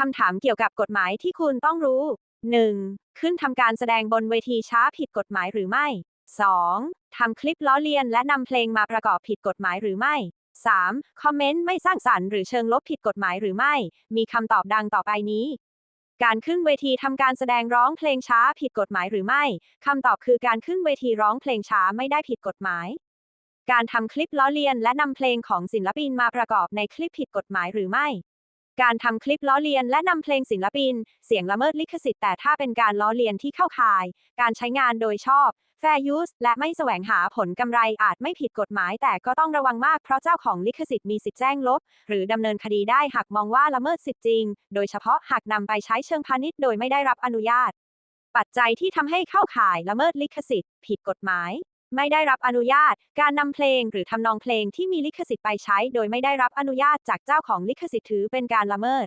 คำถามเกี่ยวกับกฎหมายที่คุณต้องรู้ 1. ขึ้นทำการแสดงบนเวทีช้าผิดกฎหมายหรือไม่ 2. ทำคลิปล้อเลียนและนำเพลงมาประกอบผิดกฎหมายหรือไม่ 3. คอมเมนต์ไม่สร้างสรรค์หรือเชิงลบผิดกฎหมายหรือไม่ มีคำตอบดังต่อไปนี้ การขึ้นเวทีทำการแสดงร้องเพลงช้าผิดกฎหมายหรือไม่คำตอบคือการขึ้นเวทีร้องเพลงช้าไม่ได้ผิดกฎหมาย การทำคลิปล้อเลียนและนำเพลงของศิลปินมาประกอบในคลิปผิดกฎหมายหรือไม่ การทำคลิปล้อเลียนและนำเพลงศิลปิน เสียงละเมิดลิขสิทธิ์แต่ถ้าเป็นการล้อเลียนที่เข้าข่าย การใช้งานโดยชอบ Fair Use และไม่แสวงหาผลกำไรอาจไม่ผิดกฎหมาย แต่ก็ต้องระวังมากเพราะเจ้าของลิขสิทธิ์มีสิทธิ์แจ้งลบ หรือดำเนินคดีได้หากมองว่าละเมิดสิทธิ์จริง โดยเฉพาะหากนำไปใช้เชิงพาณิชย์โดยไม่ได้รับอนุญาต ปัจจัยที่ทำให้เข้าข่ายละเมิดลิขสิทธิ์ ผิดกฎหมาย ไม่ได้รับอนุญาต การนำเพลงหรือทำนองเพลงที่มีลิขสิทธิ์ไปใช้ โดยไม่ได้รับอนุญาตจากเจ้าของลิขสิทธิ์ถือเป็นการละเมิด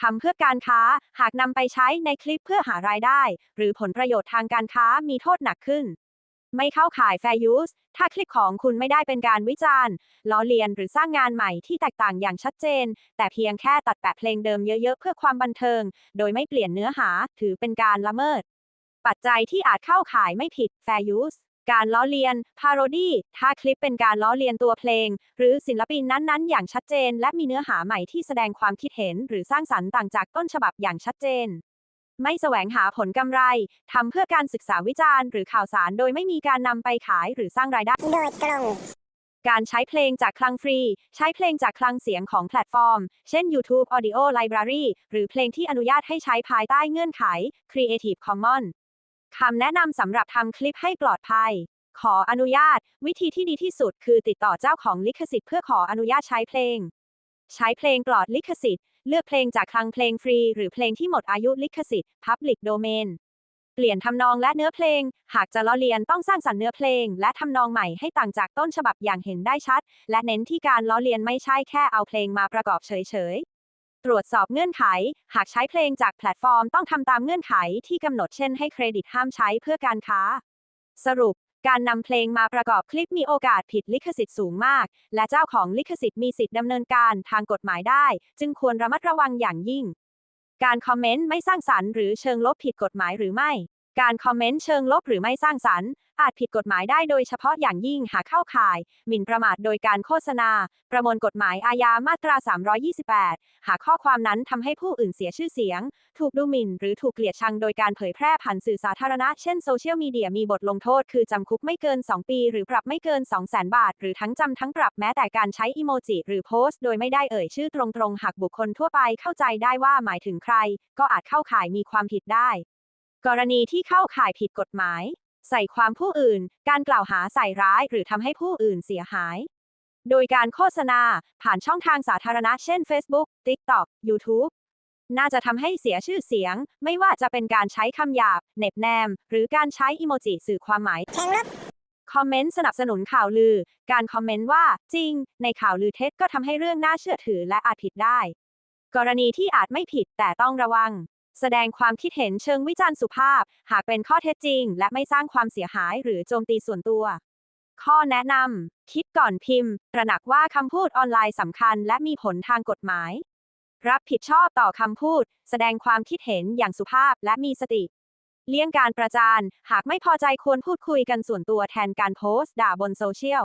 ทำเพื่อการค้า หากนำไปใช้ในคลิปเพื่อหารายได้ หรือผลประโยชน์ทางการค้ามีโทษหนักขึ้น ไม่เข้าข่าย Fair Use ถ้าคลิปของคุณไม่ได้เป็นการวิจารณ์ ล้อเลียนหรือสร้างงานใหม่ที่แตกต่างอย่างชัดเจน แต่เพียงแค่ตัดแปะเพลงเดิมเยอะๆ เพื่อความบันเทิง โดยไม่เปลี่ยนเนื้อหาถือเป็นการละเมิด ปัจจัยที่อาจเข้าข่ายไม่ผิด Fair Use การล้อเลียน พาโรดี้ ถ้าคลิปเป็นการล้อเลียนตัวเพลง หรือศิลปินนั้นๆ อย่างชัดเจน และมีเนื้อหาใหม่ที่แสดงความคิดเห็น หรือสร้างสรรค์ต่างจากต้นฉบับอย่างชัดเจน ไม่แสวงหาผลกำไร ทำเพื่อการศึกษาวิจารณ์ หรือข่าวสารโดยไม่มีการนำไปขายหรือสร้างรายได้โดยตรงการใช้เพลงจากคลังฟรี ใช้เพลงจากคลังเสียงของแพลตฟอร์ม เช่น YouTube Audio Library หรือเพลงที่อนุญาตให้ใช้ภายใต้เงื่อนไข Creative Commons คำแนะนำสำหรับทำคลิปให้ปลอดภัย ขออนุญาต วิธีที่ดีที่สุดคือติดต่อเจ้าของลิขสิทธิ์เพื่อขออนุญาตใช้เพลง ใช้เพลงปลอดลิขสิทธิ์ เลือกเพลงจากคลังเพลงฟรี หรือเพลงที่หมดอายุลิขสิทธิ์ Public Domain เปลี่ยนทำนองและเนื้อเพลง หากจะล้อเลียนต้องสร้างสรรค์เนื้อเพลง และทำนองใหม่ให้ต่างจากต้นฉบับอย่างเห็นได้ชัด และเน้นที่การล้อเลียนไม่ใช่แค่เอาเพลงมาประกอบเฉยๆ ตรวจสอบเงื่อนไข หากใช้เพลงจากแพลตฟอร์มต้องทำตามเงื่อนไขที่กำหนดเช่นให้เครดิตห้ามใช้เพื่อการค้า สรุป การนำเพลงมาประกอบคลิปมีโอกาสผิดลิขสิทธิ์สูงมาก และเจ้าของลิขสิทธิ์มีสิทธิ์ดำเนินการทางกฎหมายได้ จึงควรระมัดระวังอย่างยิ่ง การคอมเมนต์ไม่สร้างสรรค์หรือเชิงลบผิดกฎหมายหรือไม่ การคอมเมนต์เชิงลบหรือไม่สร้างสรรค์ อาจผิดกฎหมายได้โดยเฉพาะอย่างยิ่งหากเข้าข่าย หมิ่นประมาทโดยการโฆษณา ประมวลกฎหมายอาญามาตรา 328 หากข้อความนั้นทำให้ผู้อื่นเสียชื่อเสียง ถูกดูหมิ่น หรือถูกเกลียดชังโดยการเผยแพร่ผ่านสื่อสาธารณะ เช่นโซเชียลมีเดียมีบทลงโทษคือจำคุกไม่เกิน 2 ปี หรือปรับไม่เกิน 200,000 บาท หรือทั้งจำทั้งปรับแม้แต่การใช้อีโมจิหรือโพสต์ โดยไม่ได้เอ่ยชื่อตรงๆ หากบุคคลทั่วไปเข้าใจได้ว่าหมายถึงใคร ก็อาจเข้าข่ายมีความผิดได้ กรณีที่เข้าข่ายผิดกฎหมาย ใส่ความผู้อื่น การกล่าวหาใส่ร้ายหรือทำให้ผู้อื่นเสียหาย โดยการโฆษณาผ่านช่องทางสาธารณะเช่น Facebook TikTok YouTube น่าจะทำให้เสียชื่อเสียง ไม่ว่าจะเป็นการใช้คำหยาบเน็บแนม หรือการใช้อีโมจิสื่อความหมายแทงลบคอมเมนต์สนับสนุนข่าวลือ การคอมเมนต์ว่า จริง ในข่าวลือเท็จก็ทำให้เรื่องน่าเชื่อถือและอาจผิดได้ กรณีที่อาจไม่ผิดแต่ต้องระวัง แสดงความคิดเห็นเชิงวิจารณ์สุภาพ หากเป็นข้อเท็จจริง และไม่สร้างความเสียหายหรือโจมตีส่วนตัว ข้อแนะนำ คิดก่อนพิมพ์ ตระหนักว่าคำพูดออนไลน์สำคัญ และมีผลทางกฎหมาย รับผิดชอบต่อคำพูด แสดงความคิดเห็นอย่างสุภาพและมีสติ เลี่ยงการประจาน หากไม่พอใจควรพูดคุยกันส่วนตัวแทนการโพสต์ด่าบนโซเชียล